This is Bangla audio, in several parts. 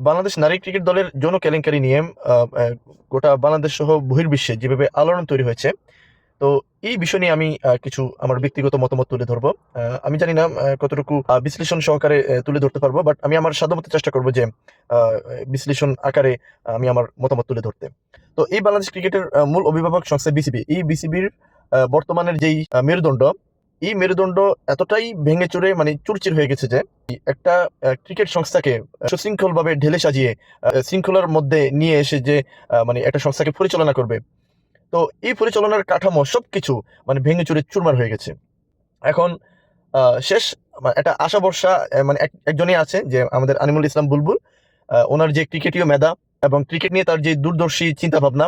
বাংলাদেশ নারী ক্রিকেট দলের যৌন কেলেঙ্কারি নিয়ে আহ, আহ, গোটা বাংলাদেশ সহ বহির্বিশ্বে যেভাবে আলোড়ন তৈরি হয়েছে তো এই বিষয় নিয়ে আমি কিছু আমার ব্যক্তিগত মতামত তুলে ধরবো। আমি জানি না কতটুকু বিশ্লেষণ সহকারে তুলে ধরতে পারব বাট আমি আমার সাধ্যমতো চেষ্টা করব যে বিশ্লেষণ আকারে আমি আমার মতামত তুলে ধরতে। তো এই বাংলাদেশ ক্রিকেটের মূল অভিভাবক সংস্থা বিসিবি এই বিসিবির বর্তমানের যেই মেরুদণ্ড এই মেরুদণ্ড এতটাই ভেঙে চুরে মানে চুরচির হয়ে গেছে যে একটা ক্রিকেট সংস্থাকে সুশৃঙ্খল ভাবে ঢেলে সাজিয়ে শৃঙ্খলার মধ্যে নিয়ে এসে যে মানে একটা সংস্থাকে পরিচালনা করবে। তো এই পরিচালনার কাঠামো সবকিছু মানে ভেঙে চুরে চুরমার হয়ে গেছে। এখন শেষ মানে একটা আশা আহ, মানে এক- একজনই আছে যে আমাদের আনিমুল ইসলাম বুলবুল ওনার যে ক্রিকেটীয় মেধা এবং ক্রিকেট নিয়ে তার যে দূরদর্শী চিন্তা ভাবনা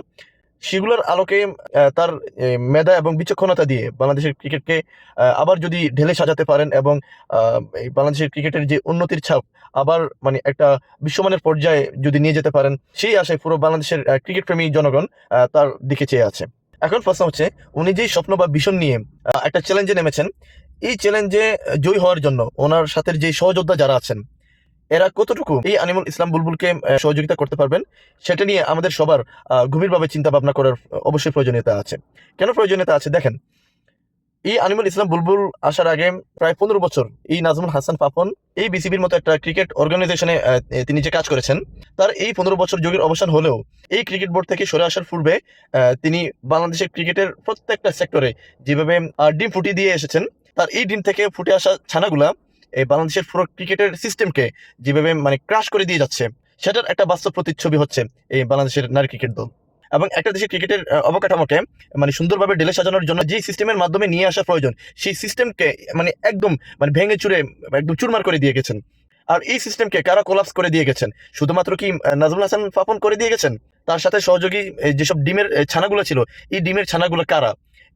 সেগুলোর আলোকে তার মেধা এবং বিচক্ষণতা দিয়ে বাংলাদেশের ক্রিকেটকে আবার যদি ঢেলে সাজাতে পারেন এবং বাংলাদেশের ক্রিকেটের যে উন্নতির ছাপ আবার মানে একটা বিশ্বমানের পর্যায়ে যদি নিয়ে যেতে পারেন, সেই আশায় পুরো বাংলাদেশের ক্রিকেট প্রেমী জনগণ তার দিকে চেয়ে আছে। এখন প্রশ্ন হচ্ছে, উনি যেই স্বপ্ন বা ভীষণ নিয়ে একটা চ্যালেঞ্জে নেমেছেন, এই চ্যালেঞ্জে জয়ী হওয়ার জন্য ওনার সাথে যে সহযোদ্ধা যারা আছেন এরা কতটুকু এই আনিমুল ইসলাম বুলবুলকে সহযোগিতা করতে পারবেন, সেটা নিয়ে আমাদের সবার গভীরভাবে চিন্তা ভাবনা করার অবশ্যই প্রয়োজনীয়তা আছে। কেন প্রয়োজনীয়তা আছে? দেখেন, এই আনিমুল ইসলাম বুলবুল আসার আগে প্রায় পনেরো বছর এই নাজমুল হাসান পাপন এই বিসিবির মতো একটা ক্রিকেট অর্গানাইজেশনে তিনি যে কাজ করেছেন, তার এই পনেরো বছর যুগের অবসান হলেও এই ক্রিকেট বোর্ড থেকে সরে আসার পূর্বে তিনি বাংলাদেশের ক্রিকেটের প্রত্যেকটা সেক্টরে যেভাবে ডিম ফুটিয়ে দিয়ে এসেছেন, তার এই ডিম থেকে ফুটে আসা ছানাগুলা এই বাংলাদেশের পুরো ক্রিকেটের সিস্টেমকে যেভাবে মানে ক্রাশ করে দিয়ে যাচ্ছে, সেটার একটা বাস্তব প্রতিচ্ছবি হচ্ছে এই বাংলাদেশের নারী ক্রিকেট দল। এবং একটা দেশের ক্রিকেটের অবকাঠামোকে মানে সুন্দরভাবে ঢেলে সাজানোর জন্য যে সিস্টেমের মাধ্যমে নিয়ে আসা প্রয়োজন, সেই সিস্টেমকে মানে একদম মানে ভেঙে চুরে, একদম চুরমার করে দিয়ে গেছেন। আর এই সিস্টেমকে কারা কোলাপস করে দিয়ে গেছেন? শুধুমাত্র কি নাজমুল হাসান ফাপন করে দিয়ে গেছেন? তার সাথে সহযোগী যেসব ডিমের ছানাগুলো ছিল, এই ডিমের ছানাগুলো কারা?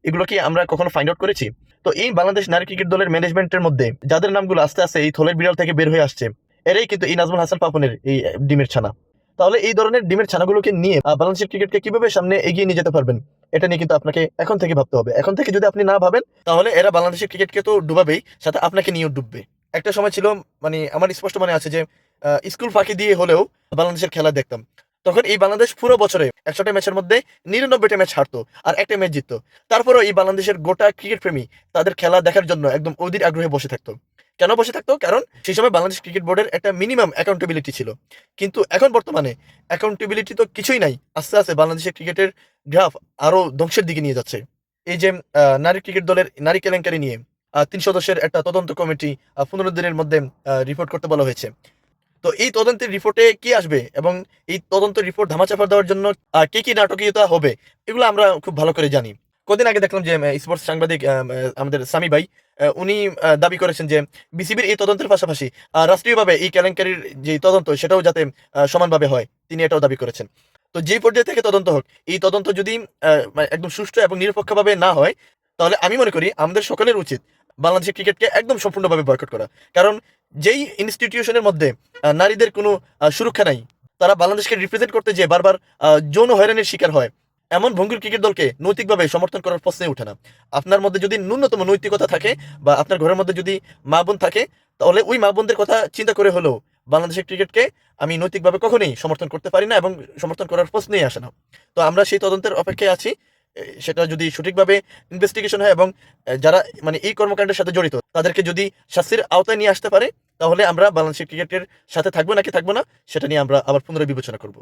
এগুলো কি আমরা কখনো ফাইন্ড আউট করেছি? তো এই বাংলাদেশ নারী ক্রিকেট দলের ম্যানেজমেন্টের মধ্যে যাদের নামগুলো আস্তে আস্তে এই থলের বিড়াল থেকে বের হয়ে আসছে, এরাই কিন্তু এই নাজমুল হাসান পাপনের এই ডিমের ছানা। তাহলে এই ধরনের ডিমের ছানাগুলোকে নিয়ে বাংলাদেশের ক্রিকেটকে কীভাবে সামনে এগিয়ে নিয়ে যেতে পারবেন? এটা নিয়ে কিন্তু আপনাকে এখন থেকে ভাবতে হবে। এখন থেকে যদি আপনি না ভাবেন, তাহলে এরা বাংলাদেশের ক্রিকেটকে তো ডুবাবেই, সাথে আপনাকে নিয়েও ডুববে। একটা সময় ছিল মানে আমার স্পষ্ট মনে আছে যে স্কুল ফাঁকি দিয়ে হলেও বাংলাদেশের খেলা দেখতাম। তখন এই বাংলাদেশ পুরো বছরে একশোটা ম্যাচের মধ্যে নিরানব্বইটা ম্যাচ হারতো আর একটা ম্যাচ জিততো। তারপরেও এই বাংলাদেশের গোটা ক্রিকেট প্রেমী তাদের খেলা দেখার জন্য একদম অধীর আগ্রহে বসে থাকতো। কেন বসে থাকতো? কারণ সেই সময় বাংলাদেশ ক্রিকেট বোর্ডের একটা মিনিমাম অ্যাকাউন্টেবিলিটি ছিল। কিন্তু এখন বর্তমানে অ্যাকাউন্টেবিলিটি তো কিছুই নাই। আস্তে আস্তে বাংলাদেশের ক্রিকেটের গ্রাফ আরও ধ্বংসের দিকে নিয়ে যাচ্ছে। এই যে নারী ক্রিকেট দলের নারী কেলেঙ্কারি নিয়ে তিন সদস্যের একটা তদন্ত কমিটি পনেরো দিনের মধ্যে রিপোর্ট করতে বলা হয়েছে। তো এই তদন্তের রিপোর্টে কি আসবে? এবং এই তদন্ত রিপোর্ট ধামাচাপা দেওয়ার জন্য কি কি নাটকীয়তা হবে? এগুলো আমরা খুব ভালো করে জানি। কদিন আগে দেখলাম যে স্পোর্টস সাংবাদিক আমাদের সামি ভাই উনি দাবি করেছেন যে, বিসিবির এই তদন্তের পাশাপাশি রাষ্ট্রীয়ভাবে এই কেলেঙ্কারির যে তদন্ত, সেটাও যাতে সমানভাবে হয়। তিনি এটাও দাবি করেছেন। তো যে পর্যায়ে থেকে তদন্ত হোক, এই তদন্ত যদি মানে একদম সুষ্ঠু এবং নিরপেক্ষভাবে না হয়, তাহলে আমি মনে করি আমাদের সকলের উচিত বাংলাদেশের ক্রিকেটকে একদম সম্পূর্ণভাবে বয়কট করা। কারণ যেই ইনস্টিটিউশনের মধ্যে নারীদের কোনো সুরক্ষা নাই, তারা বাংলাদেশকে রিপ্রেজেন্ট করতে যে বারবার যৌন হয়রানির শিকার হয়, এমন ভঙ্গুর ক্রিকেট দলকে নৈতিকভাবে সমর্থন করার প্রশ্নে ওঠে না। আপনার মধ্যে যদি ন্যূনতম নৈতিকতা থাকে বা আপনার ঘরের মধ্যে যদি মা বোন থাকে, তাহলে ওই মা বোনদের কথা চিন্তা করে হলেও বাংলাদেশের ক্রিকেটকে আমি নৈতিকভাবে কখনোই সমর্থন করতে পারি না এবং সমর্থন করার প্রশ্নেই আসে না। তো আমরা সেই তদন্তের অপেক্ষায় আছি। সেটা যদি সঠিকভাবে ইনভেস্টিগেশন হয় এবং যারা মানে এই কর্মকাণ্ডের সাথে জড়িত, তাদেরকে যদি শাস্তির আওতায় নিয়ে আসতে পারে, তাহলে আমরা বাংলাদেশের ক্রিকেটের সাথে থাকব নাকি থাকব না, সেটা নিয়ে আমরা আবার পুনরায় বিবেচনা করব।